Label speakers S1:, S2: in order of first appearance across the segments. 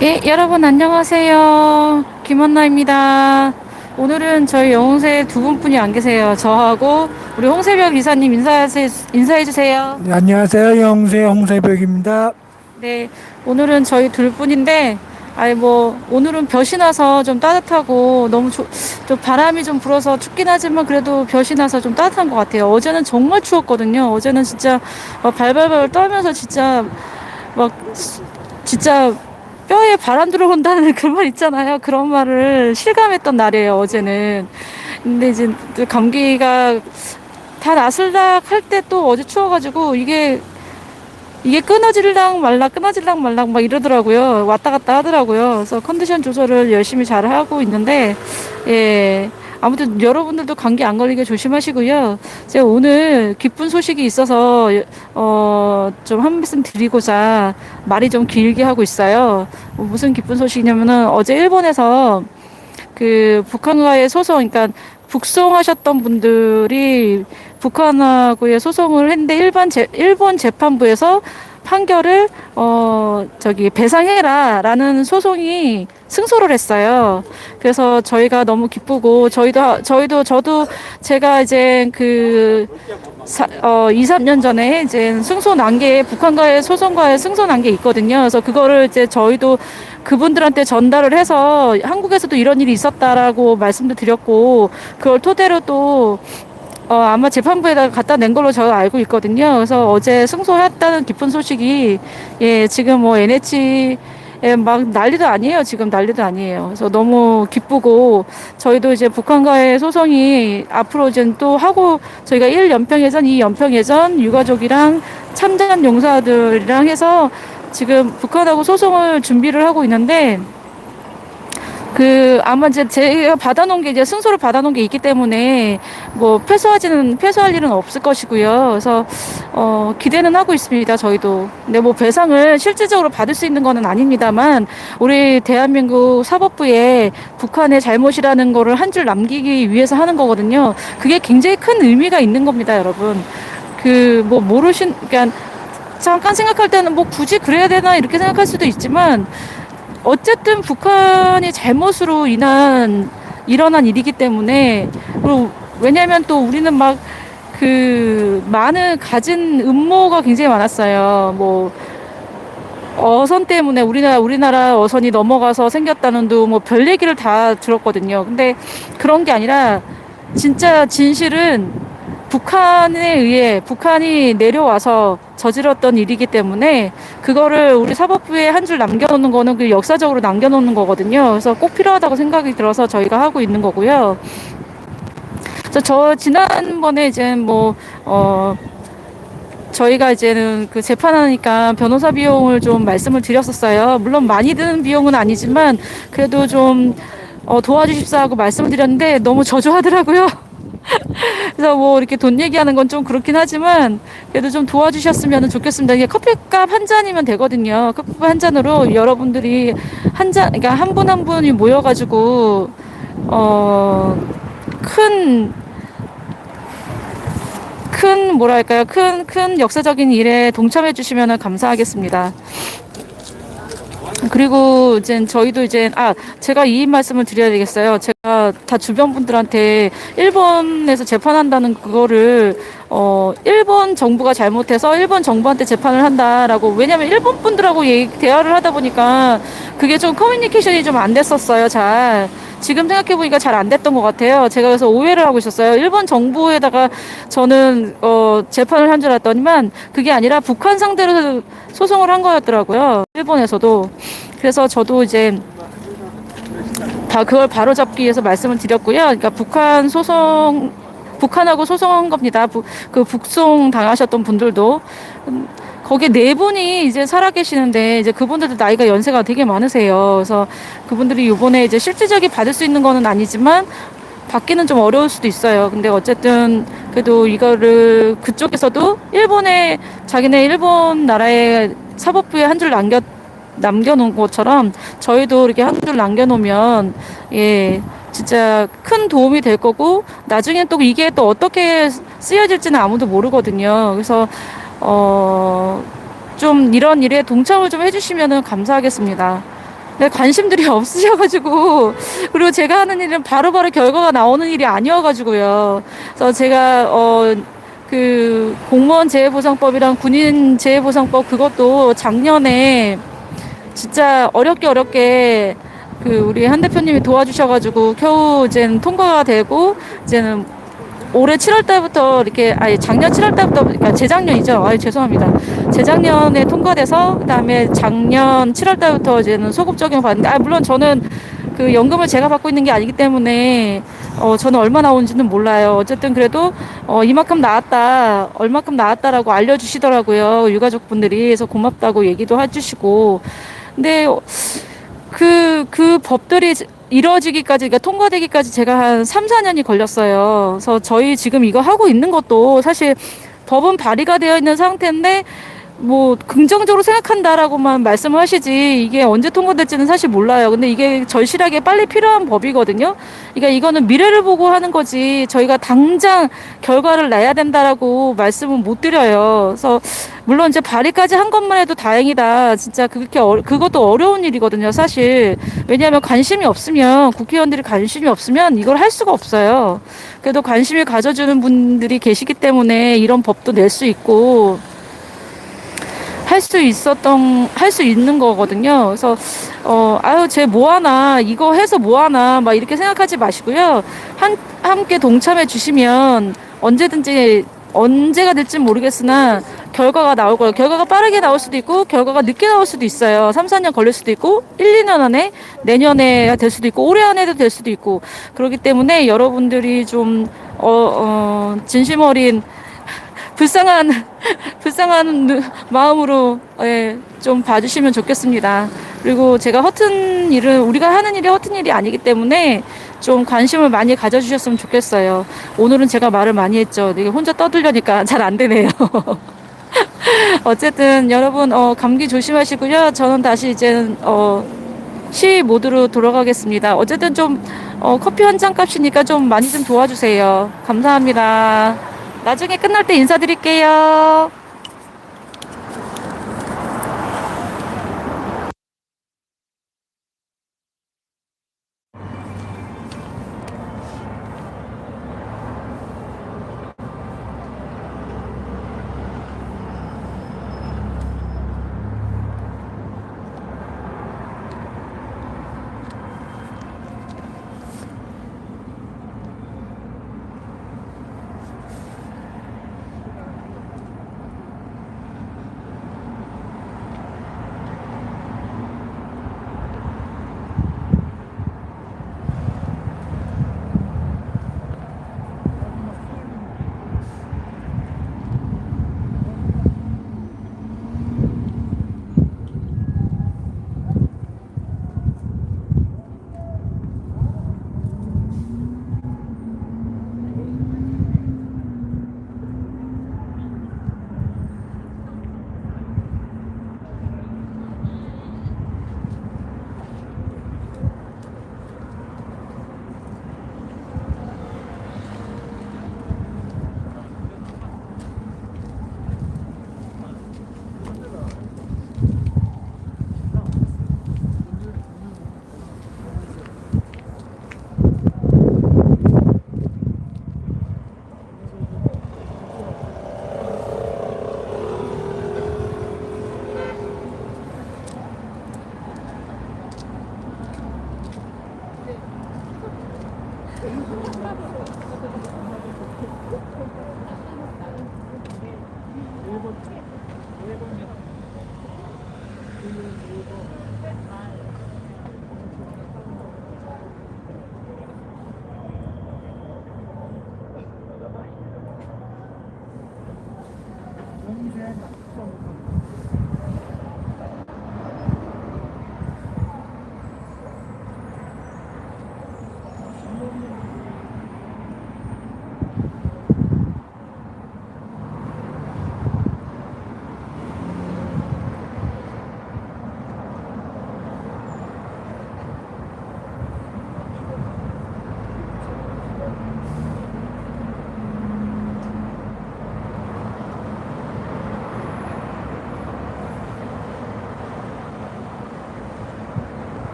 S1: 예, 여러분 안녕하세요. 김원나입니다. 오늘은 저희 영웅새 두 분뿐이 안 계세요. 저하고 우리 홍세벽 이사님 인사하세, 인사해주세요.
S2: 네, 안녕하세요. 영세 홍세벽입니다.
S1: 네, 오늘은 저희 둘 뿐인데, 아이 뭐 오늘은 볕이 나서 좀 따뜻하고 너무 조, 좀 바람이 좀 불어서 춥긴 하지만 그래도 볕이 나서 좀 따뜻한 것 같아요. 어제는 정말 추웠거든요. 어제는 진짜 막 발발발 떨면서 진짜 막 수- 진짜 뼈에 바람 들어온다는 그 말 있잖아요. 그런 말을 실감했던 날이에요. 어제는. 근데 이제 또 감기가 다 나슬락 할 때 또 어제 추워가지고 이게 이게 끊어질랑 말락 끊어질랑 말락 막 이러더라고요. 왔다 갔다 하더라고요. 그래서 컨디션 조절을 열심히 잘 하고 있는데 예. 아무튼 여러분들도 감기 안 걸리게 조심하시고요. 제가 오늘 기쁜 소식이 있어서 어, 좀 한 말씀 드리고자 말이 좀 길게 하고 있어요. 어, 무슨 기쁜 소식이냐면은 어제 일본에서 그 북한과의 소송, 그러니까 북송하셨던 분들이 북한하고의 소송을 했는데 일반 재, 일본 재판부에서 판결을 어 저기 배상해라라는 소송이 승소를 했어요. 그래서 저희가 너무 기쁘고 저희도 저희도 저도 제가 이제 그 사, 어, 2, 3년 전에 이제 승소 난 게 북한과의 소송과의 승소 난 게 있거든요. 그래서 그거를 이제 저희도 그분들한테 전달을 해서 한국에서도 이런 일이 있었다라고 말씀도 드렸고 그걸 토대로 또 어, 아마 재판부에다 갖다 낸 걸로 저는 알고 있거든요. 그래서 어제 승소했다는 기쁜 소식이 예, 지금 뭐 NH 예, 막 난리도 아니에요. 지금 난리도 아니에요. 그래서 너무 기쁘고 저희도 이제 북한과의 소송이 앞으로 이제 또 하고 저희가 1연평예전, 2연평예전 유가족이랑 참전 용사들이랑 해서 지금 북한하고 소송을 준비를 하고 있는데 그 아마 이제 제가 받아놓은 게 이제 승소를 받아놓은 게 있기 때문에 뭐 패소하지는 패소할 일은 없을 것이고요. 그래서 어 기대는 하고 있습니다. 저희도. 근데 뭐 배상을 실질적으로 받을 수 있는 거는 아닙니다만 우리 대한민국 사법부에 북한의 잘못이라는 거를 한 줄 남기기 위해서 하는 거거든요. 그게 굉장히 큰 의미가 있는 겁니다, 여러분. 그 뭐 모르신 그러니까 잠깐 생각할 때는 뭐 굳이 그래야 되나 이렇게 생각할 수도 있지만 어쨌든 북한이 잘못으로 인한 일어난 일이기 때문에 그리고 왜냐하면 또 우리는 막 그 많은 가진 음모가 굉장히 많았어요. 뭐 어선 때문에 우리나라 우리나라 어선이 넘어가서 생겼다는 둥 뭐 별 얘기를 다 들었거든요. 근데 그런 게 아니라 진짜 진실은 북한에 의해 북한이 내려와서 저질렀던 일이기 때문에 그거를 우리 사법부에 한 줄 남겨놓는 거는 그 역사적으로 남겨놓는 거거든요. 그래서 꼭 필요하다고 생각이 들어서 저희가 하고 있는 거고요. 그래서 저 지난번에 이제 뭐 어. 저희가 이제는 그 재판하니까 변호사 비용을 좀 말씀을 드렸었어요. 물론 많이 드는 비용은 아니지만 그래도 좀 어, 도와주십사 하고 말씀을 드렸는데 너무 저조하더라고요. 그래서 뭐 이렇게 돈 얘기하는 건 좀 그렇긴 하지만 그래도 좀 도와주셨으면 좋겠습니다. 이게 커피값 한 잔이면 되거든요. 커피값 한 잔으로 여러분들이 한 잔, 그러니까 한 분 한 분이 모여가지고 어큰 큰 뭐랄까요 큰 큰 역사적인 일에 동참해 주시면 감사하겠습니다. 그리고 이제 저희도 이제 아 제가 이 말씀을 드려야 되겠어요. 제가 다 주변 분들한테 일본에서 재판한다는 그거를 어 일본 정부가 잘못해서 일본 정부한테 재판을 한다라고 왜냐면 일본 분들하고 얘기, 대화를 하다 보니까 그게 좀 커뮤니케이션이 좀 안 됐었어요. 잘 지금 생각해 보니까 잘 안 됐던 것 같아요. 제가 그래서 오해를 하고 있었어요. 일본 정부에다가 저는 어 재판을 한 줄 알았더니만 그게 아니라 북한 상대로 소송을 한 거였더라고요. 일본에서도. 그래서 저도 이제 다 그걸 바로잡기 위해서 말씀을 드렸고요. 그러니까 북한 소송 북한하고 소송한 겁니다. 부, 그 북송 당하셨던 분들도 음, 거기에 네 분이 이제 살아계시는데 이제 그분들도 나이가 연세가 되게 많으세요. 그래서 그분들이 이번에 이제 실질적인 받을 수 있는 거는 아니지만 받기는 좀 어려울 수도 있어요. 근데 어쨌든 그래도 이거를 그쪽에서도 일본에 자기네 일본 나라의 사법부에 한 줄 남겨 남겨놓은 것처럼 저희도 이렇게 한 줄 남겨놓으면 예 진짜 큰 도움이 될 거고 나중에 또 이게 또 어떻게 쓰여질지는 아무도 모르거든요. 그래서 어 좀 이런 일에 동참을 좀 해주시면 감사하겠습니다. 네, 관심들이 없으셔가지고 그리고 제가 하는 일은 바로바로 결과가 나오는 일이 아니어가지고요. 그래서 제가 어. 그 공무원 재해보상법이랑 군인 재해보상법 그것도 작년에 진짜 어렵게 어렵게 그 우리 한 대표님이 도와주셔가지고 겨우 이제는 통과가 되고 이제는 올해 7월 달부터 이렇게 아니 작년 7월 달부터 그러니까 재작년이죠. 아 죄송합니다. 재작년에 통과돼서 그다음에 작년 7월 달부터 이제는 소급 적용 받는데 아 물론 저는 그 연금을 제가 받고 있는 게 아니기 때문에 어 저는 얼마 나오는지는 몰라요. 어쨌든 그래도 어 이만큼 나왔다, 얼마큼 나왔다라고 알려주시더라고요. 유가족 분들이 그래서 고맙다고 얘기도 해주시고 근데 그, 그 법들이 이루어지기까지, 그러니까 통과되기까지 제가 한 3, 4년이 걸렸어요. 그래서 저희 지금 이거 하고 있는 것도 사실 법은 발의가 되어 있는 상태인데, 뭐, 긍정적으로 생각한다라고만 말씀을 하시지, 이게 언제 통과될지는 사실 몰라요. 근데 이게 절실하게 빨리 필요한 법이거든요. 그러니까 이거는 미래를 보고 하는 거지, 저희가 당장 결과를 내야 된다라고 말씀은 못 드려요. 그래서, 물론 이제 발의까지 한 것만 해도 다행이다. 진짜 그렇게 어, 그것도 어려운 일이거든요, 사실. 왜냐하면 관심이 없으면 국회의원들이 관심이 없으면 이걸 할 수가 없어요. 그래도 관심을 가져주는 분들이 계시기 때문에 이런 법도 낼 수 있고 할 수 있었던 할 수 있는 거거든요. 그래서 어 아유 쟤 뭐 하나 이거 해서 뭐 하나 막 이렇게 생각하지 마시고요. 한 함께 동참해 주시면 언제든지 언제가 될지 모르겠으나 결과가 나올 거예요. 결과가 빠르게 나올 수도 있고 결과가 늦게 나올 수도 있어요. 3, 4년 걸릴 수도 있고 1, 2년 안에 내년에 될 수도 있고 올해 안에도 될 수도 있고 그렇기 때문에 여러분들이 좀 어, 어, 진심 어린 불쌍한 불쌍한 누- 마음으로 예, 좀 봐주시면 좋겠습니다. 그리고 제가 허튼 일은 우리가 하는 일이 허튼 일이 아니기 때문에 좀 관심을 많이 가져주셨으면 좋겠어요. 오늘은 제가 말을 많이 했죠. 이게 혼자 떠들려니까 잘 안 되네요. 어쨌든 여러분 어, 감기 조심하시고요. 저는 다시 이제 어, 시 모드로 돌아가겠습니다. 어쨌든 좀 어, 커피 한 잔 값이니까 좀 많이 좀 도와주세요. 감사합니다. 나중에 끝날 때 인사드릴게요.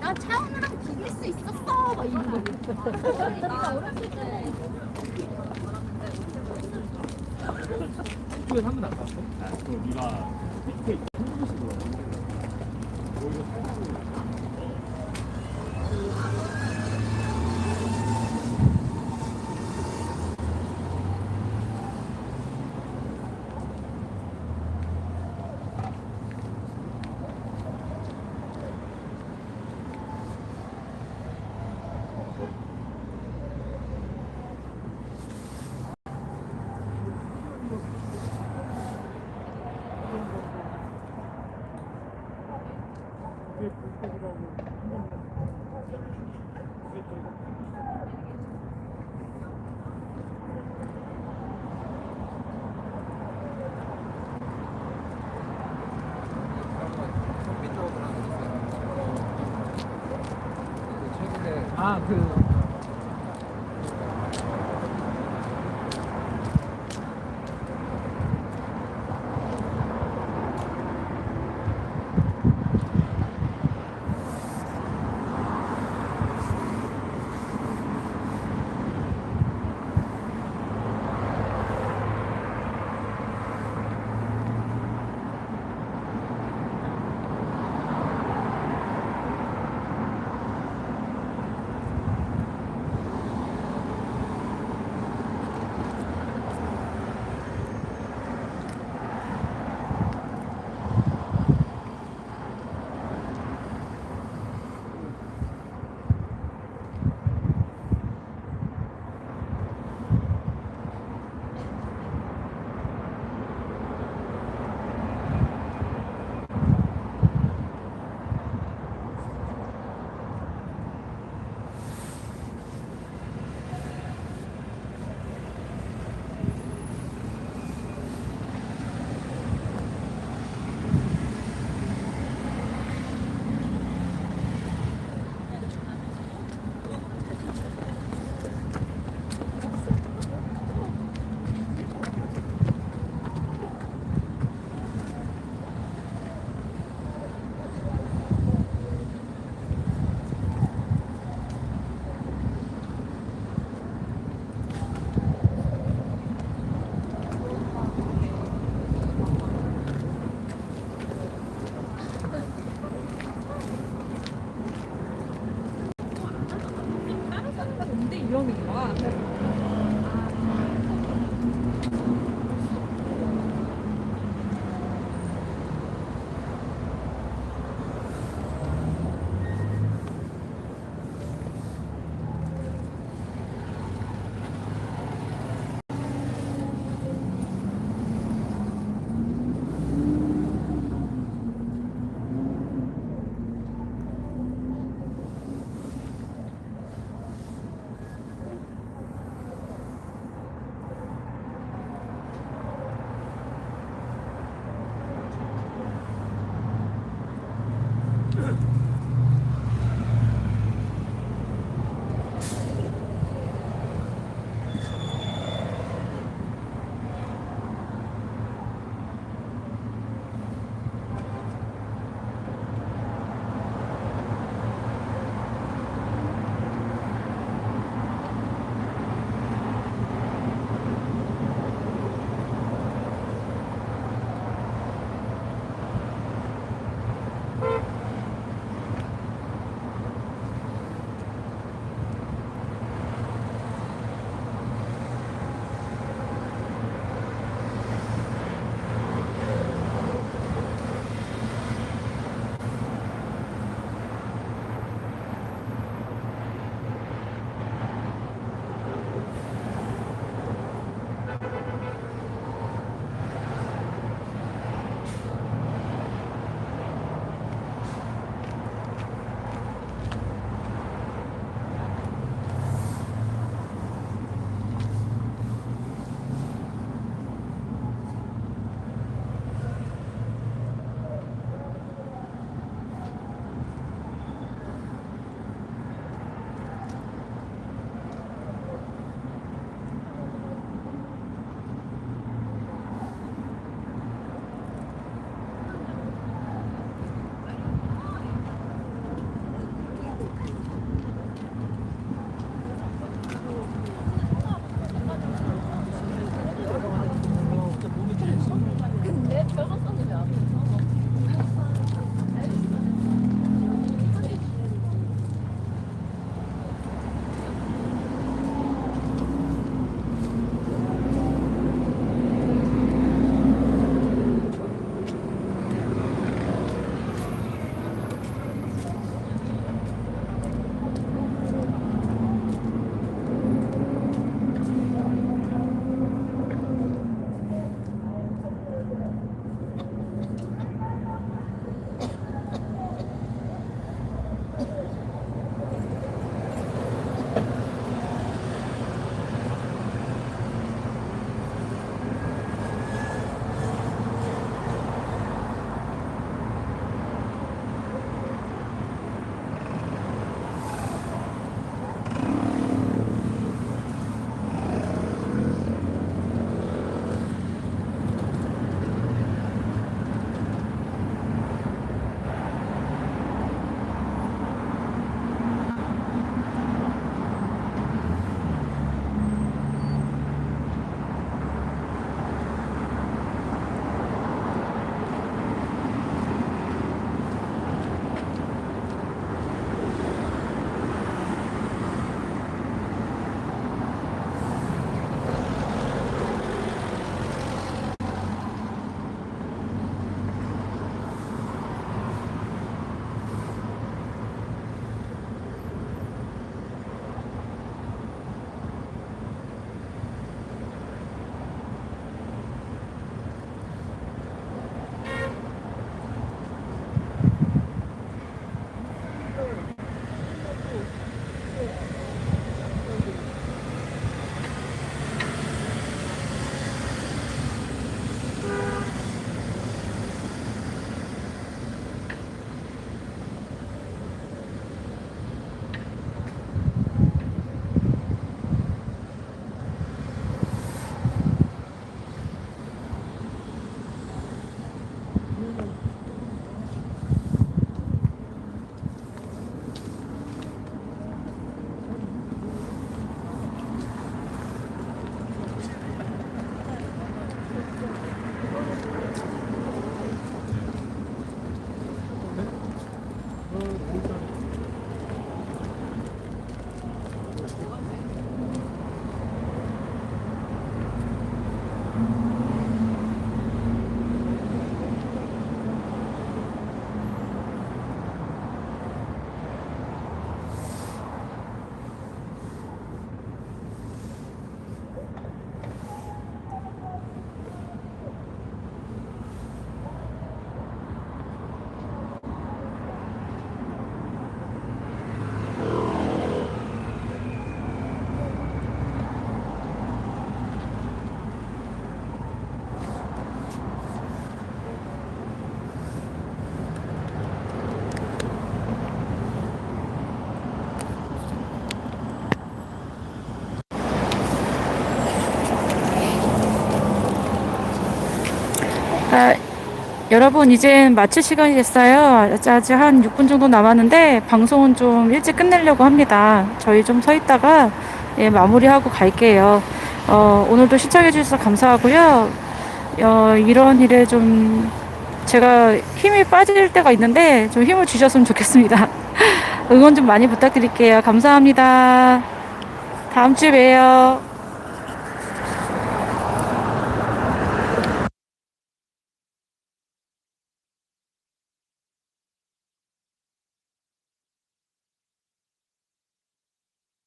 S3: 나 차은우랑 비길 수 있었어. 막 이런 거. 나 어렸을 때.
S4: 학교에 한번 안 갔어? 최근에 아 그.
S1: 아, 여러분 이제 마칠 시간이 됐어요. 아직 한 6분 정도 남았는데 방송은 좀 일찍 끝내려고 합니다. 저희 좀 서 있다가 예, 마무리하고 갈게요. 어, 오늘도 시청해 주셔서 감사하고요. 어, 이런 일에 좀 제가 힘이 빠질 때가 있는데 좀 힘을 주셨으면 좋겠습니다. 응원 좀 많이 부탁드릴게요. 감사합니다. 다음 주에 봬요.